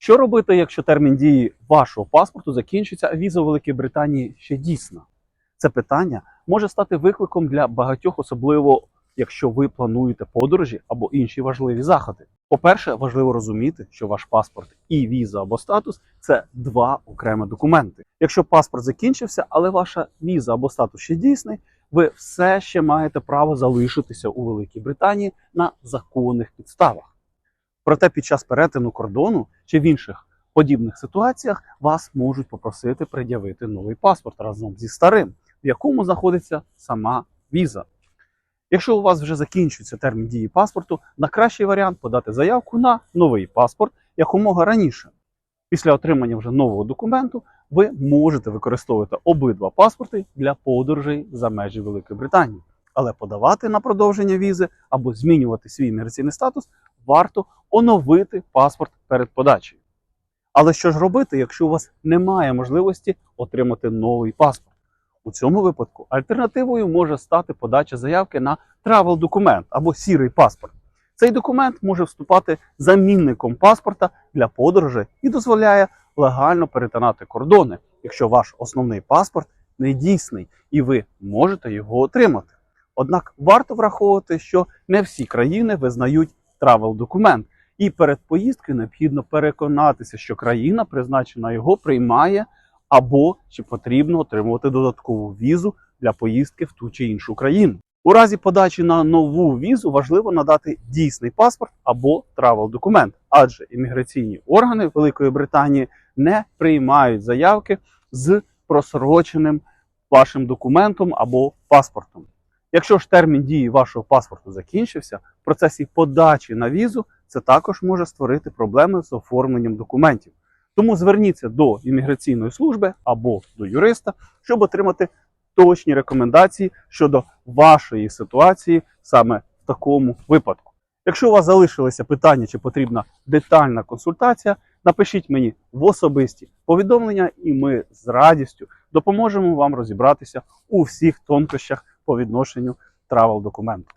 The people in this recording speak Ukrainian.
Що робити, якщо термін дії вашого паспорту закінчиться, а віза у Великій Британії ще дійсна? Це питання може стати викликом для багатьох, особливо якщо ви плануєте подорожі або інші важливі заходи. По-перше, важливо розуміти, що ваш паспорт і віза або статус це два окремі документи. Якщо паспорт закінчився, але ваша віза або статус ще дійсний, ви все ще маєте право залишитися у Великій Британії на законних підставах. Проте під час перетину кордону чи в інших подібних ситуаціях вас можуть попросити пред'явити новий паспорт разом зі старим, в якому знаходиться сама віза. Якщо у вас вже закінчується термін дії паспорту, найкращий варіант подати заявку на новий паспорт якомога раніше. Після отримання вже нового документу ви можете використовувати обидва паспорти для подорожей за межі Великої Британії. Але подавати на продовження візи або змінювати свій міграційний статус варто оновити паспорт перед подачею. Але що ж робити, якщо у вас немає можливості отримати новий паспорт? У цьому випадку альтернативою може стати подача заявки на travel документ або сірий паспорт. Цей документ може вступати замінником паспорта для подорожей і дозволяє легально перетинати кордони, якщо ваш основний паспорт не дійсний і ви можете його отримати. Однак варто враховувати, що не всі країни визнають travel документ, і перед поїздкою необхідно переконатися, що країна, призначена його, приймає або чи потрібно отримувати додаткову візу для поїздки в ту чи іншу країну. У разі подачі на нову візу важливо надати дійсний паспорт або travel документ, адже імміграційні органи Великої Британії не приймають заявки з просроченим вашим документом або паспортом. Якщо ж термін дії вашого паспорту закінчився, в процесі подачі на візу це також може створити проблеми з оформленням документів. Тому зверніться до імміграційної служби або до юриста, щоб отримати точні рекомендації щодо вашої ситуації саме в такому випадку. Якщо у вас залишилися питання чи потрібна детальна консультація, напишіть мені в особисті повідомлення, і ми з радістю допоможемо вам розібратися у всіх тонкощах по відношенню travel документу.